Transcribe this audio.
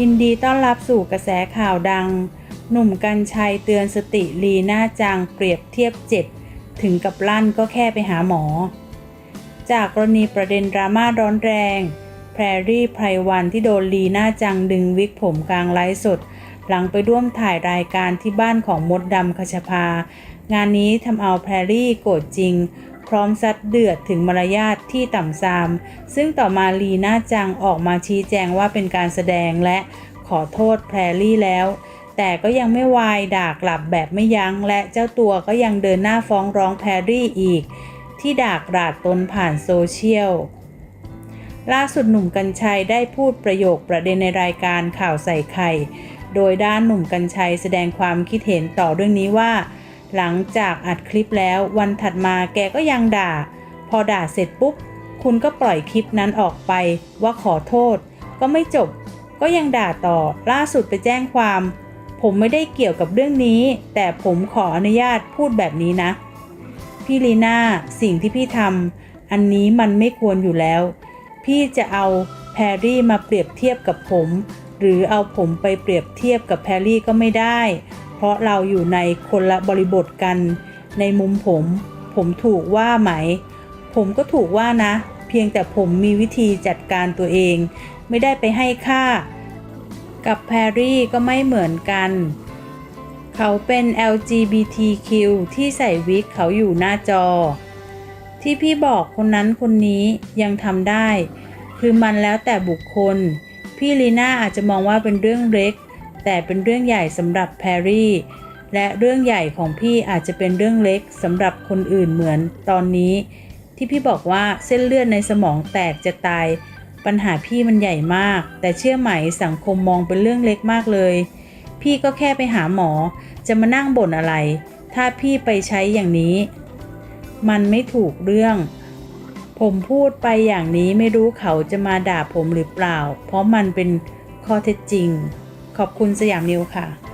ยินดีต้อนรับสู่กระแสข่าวดัง หนุ่มกัญชัยเตือนสติลีน่าจังเปรียบเทียบเจ็บ ถึงกับลั่นก็แค่ไปหาหมอ จากกรณีประเด็นดราม่าร้อนแรง แพรรี่ไพรวันที่โดนลีน่าจังดึงวิกผมกลางไลฟ์สด หลังไปร่วมถ่ายรายการที่บ้านของมดดำคชภา งานนี้ทำเอาแพรรี่โกรธจริง พร้อมซัดเดือดถึงมารยาทที่ต่ำซาม ซึ่งต่อมาลีน่าจังออกมาชี้แจงว่าเป็นการแสดงและขอโทษแพรรี่แล้ว แต่ก็ยังไม่วายด่ากลับแบบไม่ยัง้ง และเจ้าตัวก็ยังเดินหน้าฟ้องร้องแพรรี่อีก ที่ด่ากราดตนผ่านโซเชียลล่าสุดหนุ่มกัญชัยได้พูดประโยคประเด็นในรายการข่าวใส่ไข่ โดยด้านหนุ่มกัญชัยแสดงความคิดเห็นต่อเรื่องนี้ว่า หลังจากอัดคลิปแล้ววันถัดมาแกก็ยังด่า พอด่าเสร็จปุ๊บ คุณก็ปล่อยคลิปนั้นออกไปว่าขอโทษ ก็ไม่จบ ก็ยังด่าต่อล่าสุดไปแจ้งความ ผมไม่ได้เกี่ยวกับเรื่องนี้ แต่ผมขออนุญาตพูดแบบนี้นะ พี่ลีน่าสิ่งที่พี่ทำอันนี้มันไม่ควรอยู่แล้ว พี่จะเอาแพรรี่มาเปรียบเทียบกับผม หรือเอาผมไปเปรียบเทียบกับแพรรี่ก็ไม่ได้ เพราะเราอยู่ในคนละบริบทกัน ในมุมผม ผมถูกว่าไหม ผมก็ถูกว่านะ เพียงแต่ผมมีวิธีจัดการตัวเอง ไม่ได้ไปให้ค่า กับแพรรี่ก็ไม่เหมือนกัน เขาเป็น LGBTQ ที่ใส่วิกเขาอยู่หน้าจอ ที่พี่บอกคนนั้นคนนี้ยังทำได้ คือมันแล้วแต่บุคคล พี่ลีน่าอาจจะมองว่าเป็นเรื่องเล็ก แต่เป็นเรื่องใหญ่สำหรับแพรรี่ และเรื่องใหญ่ของพี่อาจจะเป็นเรื่องเล็กสำหรับคนอื่นเหมือนตอนนี้ ที่พี่บอกว่าเส้นเลือดในสมองแตกจะตาย ปัญหาพี่มันใหญ่มาก แต่เชื่อไหมสังคมมองเป็นเรื่องเล็กมากเลย พี่ก็แค่ไปหาหมอจะมานั่งบ่นอะไร ถ้าพี่ไปใช้อย่างนี้ มันไม่ถูกเรื่องผมพูดไปอย่างนี้ไม่รู้เขาจะมาด่าผมหรือเปล่า เพราะมันเป็นข้อเท็จจริง ขอบคุณสยามนิวค่ะ